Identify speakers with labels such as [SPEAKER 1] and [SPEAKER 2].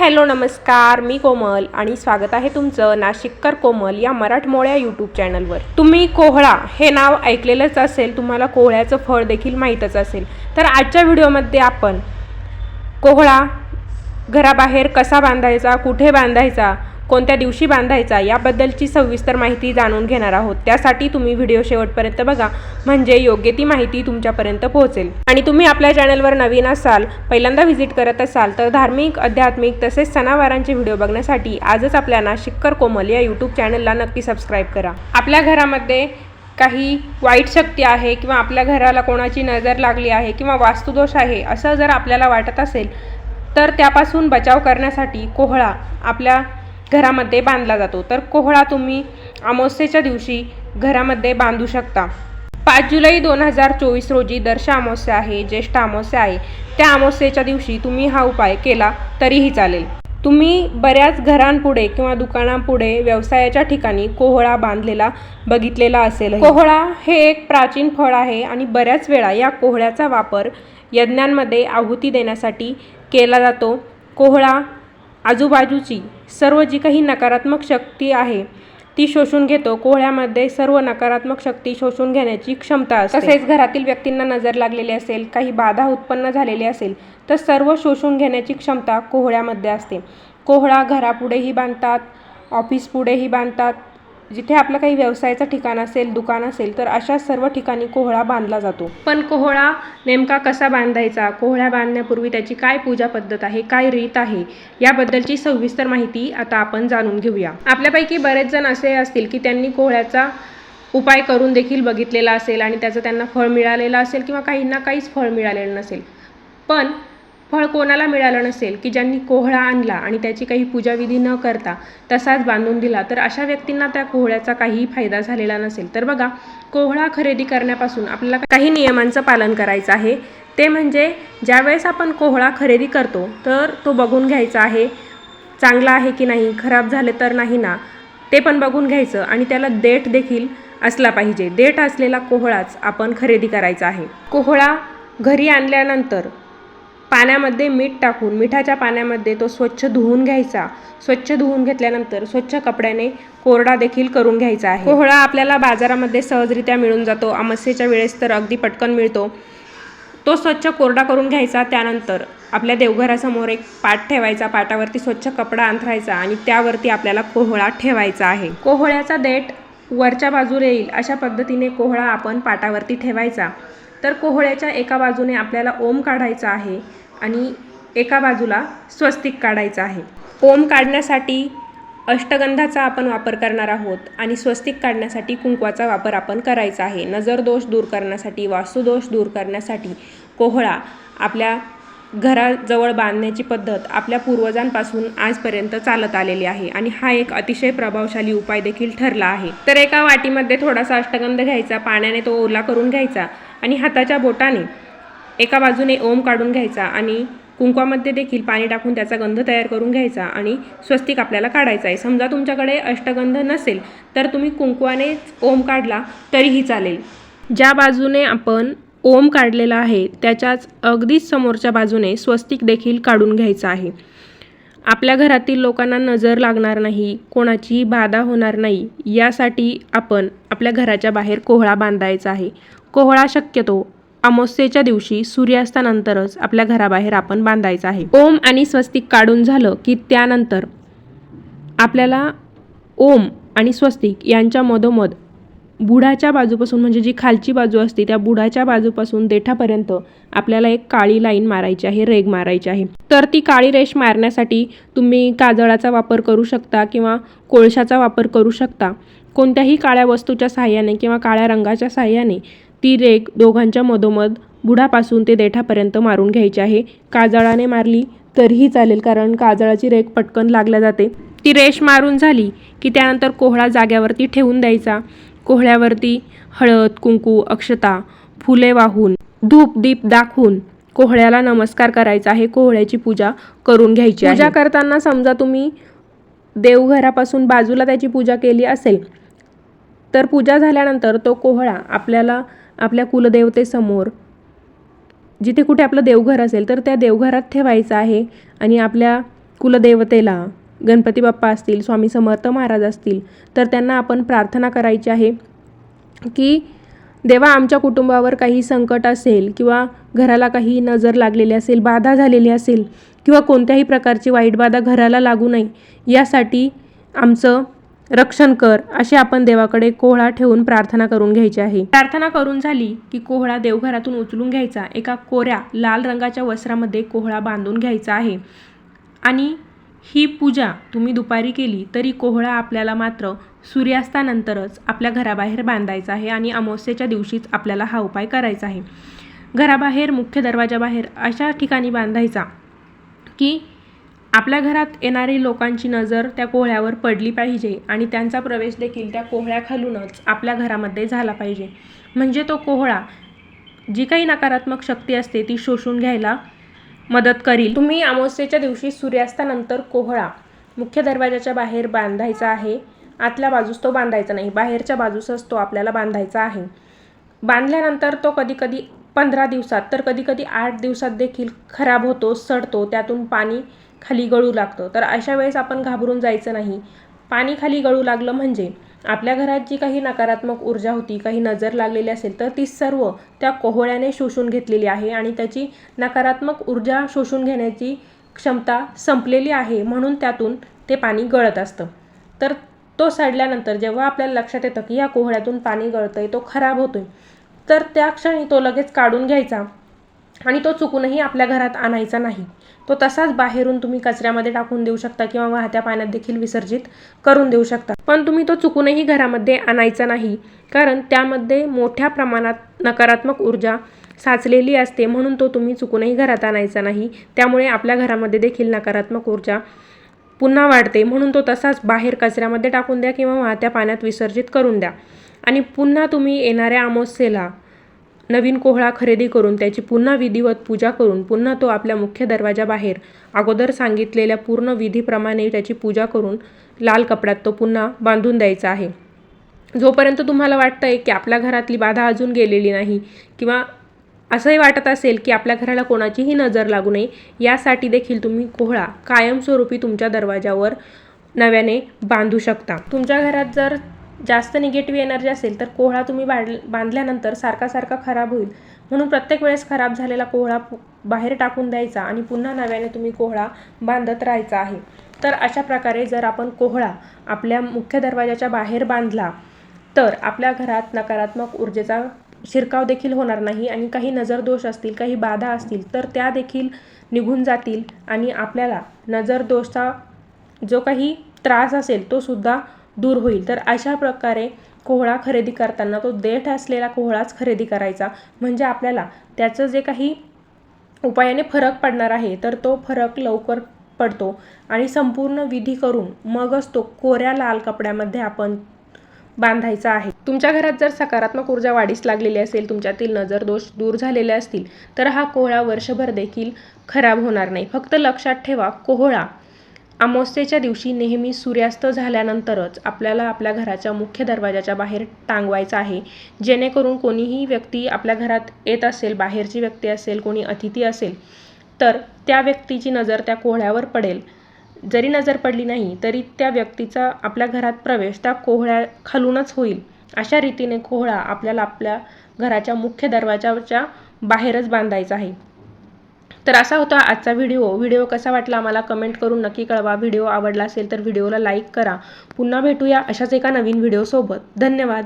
[SPEAKER 1] Hello नमस्कार. मी कोमल आणि स्वागत आहे तुमचं नाशिककर कोमल या मराठमोळ्या यूट्यूब चॅनलवर. तुम्ही कोहळा हे नाव ऐकलेलंच असेल तुम्हाला कोहळ्याचं फळ देखील माहीतच असेल. तर आजच्या व्हिडिओमध्ये आपण कोहळा घराबाहेर कसा बांधायचा कुठे बांधायचा कोणत्या दिवशी बांधायचा याबद्दलची सविस्तर माहिती जाणून घेणार आहोत. त्यासाठी तुम्ही व्हिडिओ शेवटपर्यंत बघा. म्हणजे योग्य ती माहिती तुमच्यापर्यंत पोहोचेल. आणि तुम्ही आपल्या चॅनलवर नवीन असाल पहिल्यांदा व्हिजिट करत असाल तर धार्मिक आध्यात्मिक तसेच सणावारांचे व्हिडिओ बघण्यासाठी आजच आपल्या नाशिककर कोमल या यूट्यूब चॅनलला नक्की सबस्क्राईब करा. आपल्या घरामध्ये काही वाईट शक्ती आहे किंवा आपल्या घराला कोणाची नजर लागली आहे किंवा वास्तुदोष आहे असं जर आपल्याला वाटत असेल तर त्यापासून बचाव करण्यासाठी कोहळा आपल्या घरामध्ये बांधला जातो. तर कोहळा तुम्ही अमावस्येच्या दिवशी घरामध्ये बांधू शकता. पाच जुलै दोन हजार चोवीस रोजी दर्श अमावस्या आहे ज्येष्ठ अमावस्या आहे. त्या अमावस्येच्या दिवशी तुम्ही हा उपाय केला तरीही चालेल. तुम्ही बऱ्याच घरांपुढे किंवा दुकानांपुढे व्यवसायाच्या ठिकाणी कोहळा बांधलेला बघितलेला असेल कोहळा हे एक प्राचीन फळ आहे आणि बऱ्याच वेळा या कोहळ्याचा वापर यज्ञांमध्ये आहुती देण्यासाठी केला जातो. कोहळा आजूबाजूची सर्व जी काही नकारात्मक शक्ती आहे ती शोषून घेतो. कोहळ्यामध्ये सर्व नकारात्मक शक्ती शोषून घेण्याची क्षमता असते. तसेच घरातील व्यक्तींना नजर लागलेली असेल काही बाधा उत्पन्न झालेली असेल तर सर्व शोषून घेण्याची क्षमता कोहळ्यामध्ये असते. कोहळा घरापुढेही बांधतात ऑफिस पुढेही बांधतात जिथे आपलं काही व्यवसायाचं ठिकाण असेल दुकान असेल तर अशा सर्व ठिकाणी कोहळा बांधला जातो. पण कोहळा नेमका कसा बांधायचा? कोहळा बांधण्यापूर्वी त्याची काय पूजा पद्धत आहे? काय रीत आहे? याबद्दलची सविस्तर माहिती आता आपण जाणून घेऊया. आपल्यापैकी बरेच जण असे असतील की त्यांनी कोहळ्याचा उपाय करून देखील बघितलेला असेल आणि त्याचं त्यांना फळ मिळालेलं असेल किंवा काहींना काहीच फळ मिळालेलं नसेल. पण फळ कोणाला मिळालं नसेल की ज्यांनी कोहळा आणला आणि त्याची काही पूजाविधी न करता तसाच बांधून दिला तर अशा व्यक्तींना त्या कोहळ्याचा काहीही फायदा झालेला नसेल. तर बघा कोहळा खरेदी करण्यापासून आपल्याला काही नियमांचं पालन करायचं आहे. ते म्हणजे ज्यावेळेस आपण कोहळा खरेदी करतो तर तो बघून घ्यायचा आहे चांगला आहे की नाही खराब झाले तर नाही ना ते पण बघून घ्यायचं आणि त्याला देठ देखील असला पाहिजे. देठ असलेला कोहळाच आपण खरेदी करायचा आहे. कोहळा घरी आणल्यानंतर पाण्यामध्ये मीठ टाकून मिठाच्या पाण्यामध्ये तो स्वच्छ धुवून घ्यायचा. स्वच्छ धुवून घेतल्यानंतर स्वच्छ कपड्याने कोरडा देखील करून घ्यायचा आहे. कोहळा आपल्याला बाजारामध्ये सहजरित्या मिळून जातो. अमावस्येच्या वेळेस तर अगदी पटकन मिळतो. तो स्वच्छ कोरडा करून घ्यायचा. त्यानंतर आपल्या देवघरासमोर एक पाट ठेवायचा. पाटावरती स्वच्छ कपडा अंथरायचा आणि त्यावरती आपल्याला कोहळा ठेवायचा आहे. कोहळ्याचा देठ वरच्या बाजूला येईल. अशा पद्धतीने कोहळा आपण पाटावरती ठेवायचा. तर कोहळ्याच्या एका बाजूने आपल्याला ओम काढायचा आहे आणि एका बाजूला स्वस्तिक काढायचं आहे. ओम काढण्यासाठी अष्टगंधाचा आपण वापर करणार आहोत आणि स्वस्तिक काढण्यासाठी कुंकवाचा वापर आपण करायचा आहे. नजर दोष दूर करण्यासाठी वास्तुदोष दूर करण्यासाठी कोहळा आपल्या घराजवळ बांधण्याची पद्धत आपल्या पूर्वजांपासून आजपर्यंत चालत आलेली आहे आणि हा एक अतिशय प्रभावशाली उपाय देखील ठरला आहे. तर एका वाटीमध्ये थोडासा अष्टगंध घ्यायचा पाण्याने तो ओला करून घ्यायचा आणि हाताच्या बोटाने एका बाजूने ओम काढून घ्यायचा आणि कुंकवामध्ये देखील पाणी टाकून त्याचा गंध तयार करून घ्यायचा आणि स्वस्तिक आपल्याला काढायचा आहे. समजा तुमच्याकडे अष्टगंध नसेल तर तुम्ही कुंकवानेच ओम काढला तरीही चालेल. ज्या बाजूने आपण ओम काढलेला आहे त्याच्याच अगदीच समोरच्या बाजूने स्वस्तिक देखील काढून घ्यायचं आहे. आपल्या घरातील लोकांना नजर लागणार नाही कोणाचीही बाधा होणार नाही यासाठी आपण आपल्या घराच्या बाहेर कोहळा बांधायचा आहे. कोहळा शक्यतो अमावस्येच्या दिवशी सूर्यास्तानंतरच आपल्या घराबाहेर आपण बांधायचा आहे. ओम आणि स्वस्तिक काढून झालं की त्यानंतर आपल्याला ओम आणि स्वस्तिक यांच्या मधोमध बुडाच्या बाजूपासून म्हणजे जी खालची बाजू असते त्या बुडाच्या बाजूपासून देठापर्यंत आपल्याला एक काळी लाईन मारायची आहे रेग मारायची आहे. तर ती काळी रेष मारण्यासाठी तुम्ही काजळाचा वापर करू शकता किंवा कोळशाचा वापर करू शकता. कोणत्याही काळ्या वस्तूच्या सहाय्याने किंवा काळ्या रंगाच्या सहाय्याने ती रेग दोघांच्या मधोमध बुडापासून ते देठापर्यंत मारून घ्यायची आहे. काजळाने मारली तरीही चालेल कारण काजळाची रेग पटकन लागल्या जाते. ती रेष मारून झाली की त्यानंतर कोहळा जाग्यावरती ठेवून द्यायचा. कोहळ्यावरती हळद कुंकू अक्षता फुले वाहून धूप दीप दाखवून कोहळ्याला नमस्कार करायचा आहे. कोहळ्याची पूजा करून घ्यायची पूजा करताना समजा तुम्ही देवघरापासून बाजूला त्याची पूजा केली असेल तर पूजा झाल्यानंतर तो कोहळा आपल्याला आपल्या कुलदेवतेसमोर जिथे कुठे आपलं देवघर असेल तर त्या देवघरात ठेवायचं आहे आणि आपल्या कुलदेवतेला गणपती बाप्पा असतील स्वामी समर्थ महाराज असतील तर त्यांना आपण प्रार्थना करायची आहे की देवा आमच्या कुटुंबावर काही संकट असेल किंवा घराला काही नजर लागलेली असेल बाधा झालेली असेल किंवा कोणत्याही प्रकारची वाईट बाधा घराला लागू नये यासाठी आमचं रक्षण कर असे आपण देवाकडे कोहळा ठेवून प्रार्थना करून घ्यायची आहे. प्रार्थना करून झाली की कोहळा देवघरातून उचलून घ्यायचा एका कोऱ्या लाल रंगाच्या वस्त्रामध्ये कोहळा बांधून घ्यायचा आहे. आणि ही पूजा तुम्ही दुपारी केली तरी कोहळा आपल्याला मात्र सूर्यास्तानंतरच आपल्या घराबाहेर बांधायचा आहे आणि अमावस्येच्या दिवशीच आपल्याला हा उपाय करायचा आहे. घराबाहेर मुख्य दरवाजाबाहेर अशा ठिकाणी बांधायचा की आपल्या घरात येणारी लोकांची नजर त्या कोहळ्यावर पडली पाहिजे आणि त्यांचा प्रवेश देखील त्या कोहळ्याखालूनच आपल्या घरामध्ये झाला पाहिजे. म्हणजे तो कोहळा जी काही नकारात्मक शक्ती असते ती शोषून घ्यायला मदत करील. तुम्ही अमावस्येच्या दिवशी सूर्यास्तानंतर कोहळा मुख्य दरवाजाच्या बाहेर बांधायचा आहे. आतल्या बाजूस तो बांधायचा नाही. बाहेरच्या बाजूसच तो आपल्याला बांधायचा आहे. बांधल्यानंतर तो कधीकधी पंधरा दिवसात तर कधीकधी आठ दिवसात देखील खराब होतो सडतो. त्यातून पाणी खाली गळू लागतं. तर अशा वेळेस आपण घाबरून जायचं नाही. पाणी खाली गळू लागलं म्हणजे आपल्या घरात जी काही नकारात्मक ऊर्जा होती काही नजर लागलेली असेल तर ती सर्व त्या कोहळ्याने शोषून घेतलेली आहे आणि त्याची नकारात्मक ऊर्जा शोषून घेण्याची क्षमता संपलेली आहे म्हणून त्यातून ते पाणी गळत असतं. तर तो सडल्यानंतर जेव्हा आपल्याला लक्षात येतं की या कोहळ्यातून पाणी गळतं आहे तो खराब होतोय तर त्या क्षणी तो लगेच काढून घ्यायचा. आणि तो चुकूनही आपल्या घरात आणायचा नाही. तो तसाच बाहेरून तुम्ही कचऱ्यामध्ये टाकून देऊ शकता किंवा वाहत्या पाण्यात देखील विसर्जित करून देऊ शकता. पण तुम्ही तो चुकूनही घरामध्ये आणायचा नाही कारण त्यामध्ये मोठ्या प्रमाणात नकारात्मक ऊर्जा साचलेली असते म्हणून तो तुम्ही चुकूनही घरात आणायचा नाही. त्यामुळे आपल्या घरामध्ये देखील नकारात्मक ऊर्जा पुन्हा वाढते म्हणून तो तसाच बाहेर कचऱ्यामध्ये टाकून द्या किंवा वाहत्या पाण्यात विसर्जित करून द्या. आणि पुन्हा तुम्ही येणाऱ्या अमावस्येला नवीन कोहळा खरेदी करून त्याची पुन्हा विधिवत पूजा करून पुन्हा तो आपल्या मुख्य दरवाजाबाहेर अगोदर सांगितलेल्या पूर्ण विधीप्रमाणे त्याची पूजा करून लाल कपड्यात तो पुन्हा बांधून द्यायचा आहे. जोपर्यंत तुम्हाला वाटतं आहे की आपल्या घरातली बाधा अजून गेलेली नाही किंवा असंही वाटत असेल की आपल्या घराला कोणाचीही नजर लागू नये यासाठी देखील तुम्ही कोहळा कायमस्वरूपी तुमच्या दरवाजावर नव्याने बांधू शकता. तुमच्या घरात जर जास्त निगेटिव्ह एनर्जी असेल तर कोहळा तुम्ही बांध बांधल्यानंतर सारखा सारखा खराब होईल. म्हणून प्रत्येक वेळेस खराब झालेला कोहळा बाहेर टाकून द्यायचा आणि पुन्हा नव्याने तुम्ही कोहळा बांधत राहायचा आहे. तर अशा प्रकारे जर आपण कोहळा आपल्या मुख्य दरवाजाच्या बाहेर बांधला तर आपल्या घरात नकारात्मक ऊर्जेचा शिरकाव देखील होणार नाही आणि काही नजरदोष असतील काही बाधा असतील तर त्या देखील निघून जातील आणि आपल्याला नजर दोषचा जो काही त्रास असेल तो सुद्धा दूर होईल. तर अशा प्रकारे कोहळा खरेदी करताना तो देठ असलेला कोहळाच खरेदी करायचा. म्हणजे आपल्याला त्याचं जे काही उपायाने फरक पडणार आहे तर तो फरक लवकर पडतो. आणि संपूर्ण विधी करून मगच तो कोऱ्या लाल कपड्यामध्ये आपण बांधायचा आहे. तुमच्या घरात जर सकारात्मक ऊर्जा वाढीस लागलेली असेल तुमच्यातील नजर दोष दूर झालेले असतील तर हा कोहळा वर्षभर देखील खराब होणार नाही. फक्त लक्षात ठेवा कोहळा अमावस्येच्या दिवशी नेहमी सूर्यास्त झाल्यानंतरच आपल्याला आपल्या घराच्या मुख्य दरवाजाच्या बाहेर टांगवायचा आहे. जेणेकरून कोणीही व्यक्ती आपल्या घरात येत असेल बाहेरची व्यक्ती असेल कोणी अतिथी असेल तर त्या व्यक्तीची नजर त्या कोहळ्यावर पडेल. जरी नजर पडली नाही तरी त्या व्यक्तीचा आपल्या घरात प्रवेश त्या कोहळ्या खालूनच होईल. अशा रीतीने कोहळा आपल्याला आपल्या घराच्या मुख्य दरवाजाच्या बाहेरच बांधायचा आहे. तर असा होता आजचा व्हिडिओ. व्हिडिओ कसा वाटला मला कमेंट करून नक्की कळवा. व्हिडिओ आवडला असेल तर व्हिडिओला लाईक करा. पुन्हा भेटूया अशाच एका नवीन व्हिडिओसोबत. धन्यवाद.